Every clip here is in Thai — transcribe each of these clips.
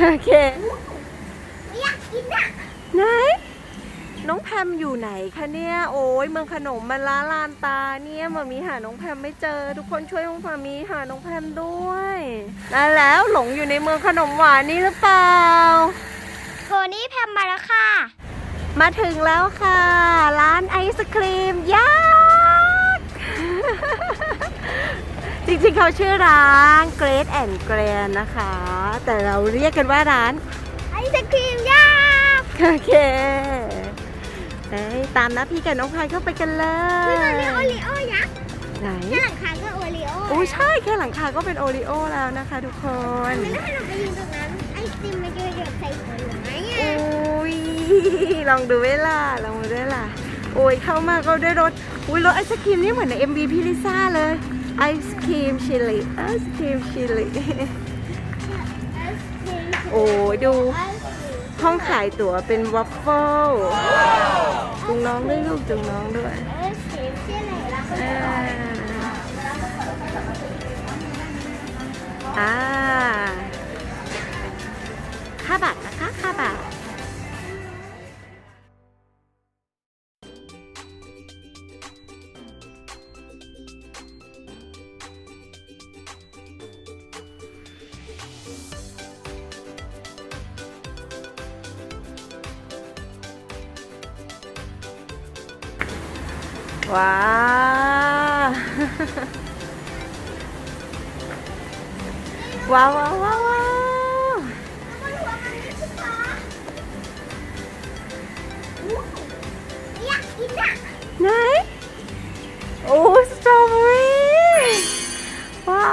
โอเคอยากกินอะไหนน้องแพมอยู่ไหนคะเนี่ยโอ้ยเมืองขนมมันล้าลานตาเนี่ยมามีหาน้องแพมไม่เจอ ทุกคนช่วยน้องมามีหาน้องแพมด้วยนั่นแล้วหลงอยู่ในเมืองขนมหวานนี่หรือเปล่าโทนี่แพมมาแล้วค่ะ มาถึงแล้วค่ะ ร้านไอศครีมยักษ์จริงๆเขาชื่อร้าน Great and Grand นะคะ แต่เราเรียกกันว่าร้านไอศครีมย่างโอเคเอ้ยตามนะพี่กับน้องพายเข้าไปกันเลนี่มันยเป็นโอริโอยักษ์ไหนแค่หลังคาก็โอริโอโอ้ใช่แค่หลังคาก็เป็นโอริโอแล้วนะคะทุกคน มันแล้วให้เราไปยืนตรงนั้น ไอติมมันจะหยดใส่ผลไม้โอ้อะยลองดูเวลาลองดูด้วยล่ะ โอ้ยเข้ามาก็ได้รถ อุ้ยรถไอศครีมนี่เหมือนใน MV พี่ลิซ่าเลย ไอศครีมชิลลี่ไอศครีมชิลลี่ไอศครีม โอ้ดู ห้องขายตั๋วเป็นวัฟเฟิลจุงน้องด้วยลูกจุงน้องด้วยอ่าอ่าค่าบัตรนะคะค่าบัตร ว้าวว้าวว้าวว้าวว้าวมันหัวมันนี่คือปลาอู้อยากกินอะไหนโอ้สตรอเบอรี่ว้า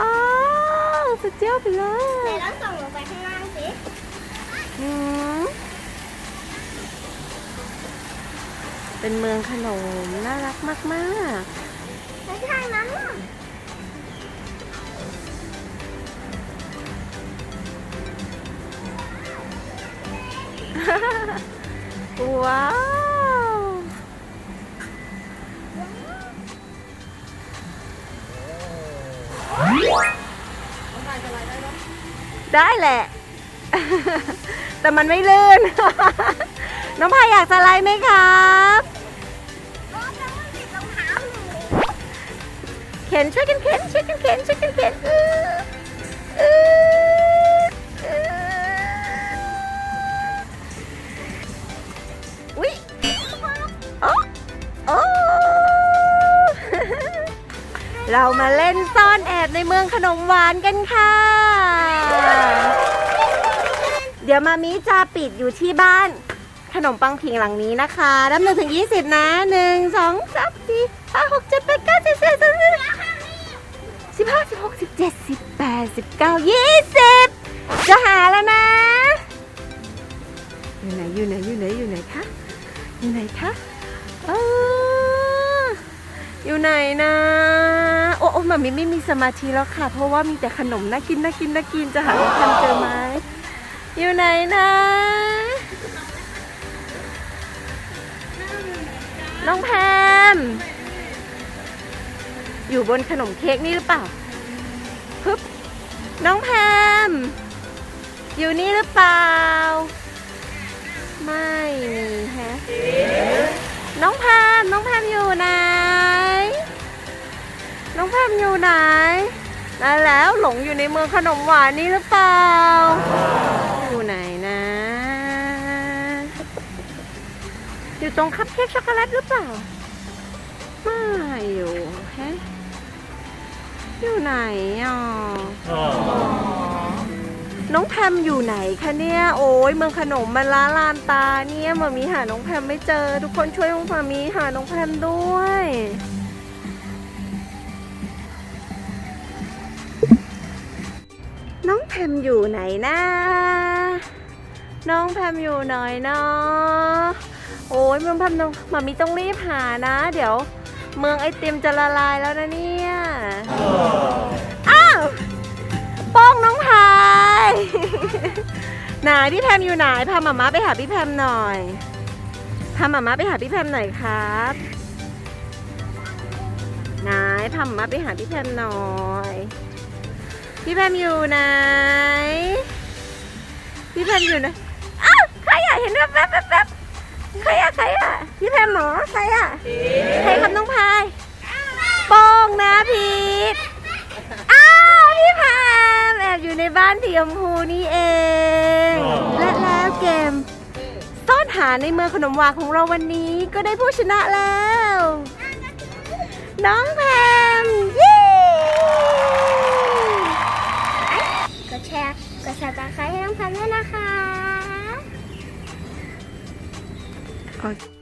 วสุดยอดไปเลไหนยลองส่องลงไปข้างล่างสิ เป็นเมืองขนม น่ารักมากแล้วทางนั้นอะๆว้าว ได้แหละ แต่มันไม่ลื่น น้องพายอยากสไลด์ไหมครับโอ้แต่ว่าติดรองเท้าหนูเข็นช่วยกันเข็นช่วยกันเข็นช่วยกันเข็นเออเออเอออุ้ยโอ้โอ้เรามาเล่นซ่อนแอบในเมืองขนมหวานกันค่ะ เดี๋ยวมามิจะปิดอยู่ที่บ้าน ขนมปังผิงหลังนี้นะคะนับหนึ่งถึงยี่สิบนะหนึ่งสองสามสี่ห้าหกเจ็ดแปดเก้าสิบสิบสิบห้าสิบหกสิบเจ็ดสิบแปดสิบเก้ายี่สิบจะหาแล้วนะ อยู่ไหนอยู่ไหนอยู่ไหนอยู่ไหนคะอยู่ไหนคะเอออยู่ไหนนะ โอ้โอ้มามิไม่มีสมาธิแล้วค่ะ เพราะว่ามีแต่ขนมน่ากินน่ากินน่ากินจะหาทำเจอไหมอยู่ไหนนะ น้องแพม อยู่บนขนมเค้กนี่หรือเปล่าปึ๊บน้องแพม อยู่นี่หรือเปล่า ไม่มีแฮะน้องแพมน้องแพมอยู่ไหน น้องแพมอยู่ไหนนั่นแล้วหลงอยู่ในเมืองขนมหวานนี่หรือเปล่า อยู่ไหน อยู่ตรงคัพเค้กช็อกโกแลตหรือเปล่า ไม่อยู่แฮะอยู่ไหนอะน้องแพมอยู่ไหนคะเนี่ย โอ้ยเมืองขนมมันล้าลานตาเนี่ยมามีหาน้องแพมไม่เจอ ทุกคนช่วยน้องมามีหาน้องแพมด้วยน้องแพมอยู่ไหนนะ น้องแพมอยู่ไหนเนาะ โอ้ยเมืองพมน้องมามีต้องรีบหานะ เดี๋ยว เมืองไอติมจะละลายแล้วนะเนี่ย อ้าวโป้องน้องพายไหนพี่แพมอยู่ไหนพาหมาม้าไปหาพี่แพมหน่อยพาหมาม้าไปหาพี่แพมหน่อยครับไหนพาหมาม้าไปหาพี่แพมหน่อยพี่แพมอยู่ไหนพี่แพมอยู่ไหนอ้าวใครอะเห็นแว๊บแว๊บแว๊บแว๊บ ใครอะใครอะพี่แพมเหรอใครอะใครครับน้องพายโป้งนะพีทอ้าวพี่แพมแอบอยู่ในบ้านสีชมพูนี่เอง และแล้วเกมซ่อนหาในเมืองขนมหวานของเราวันนี้ก็ได้ผู้ชนะแล้ว น้องแพม ไ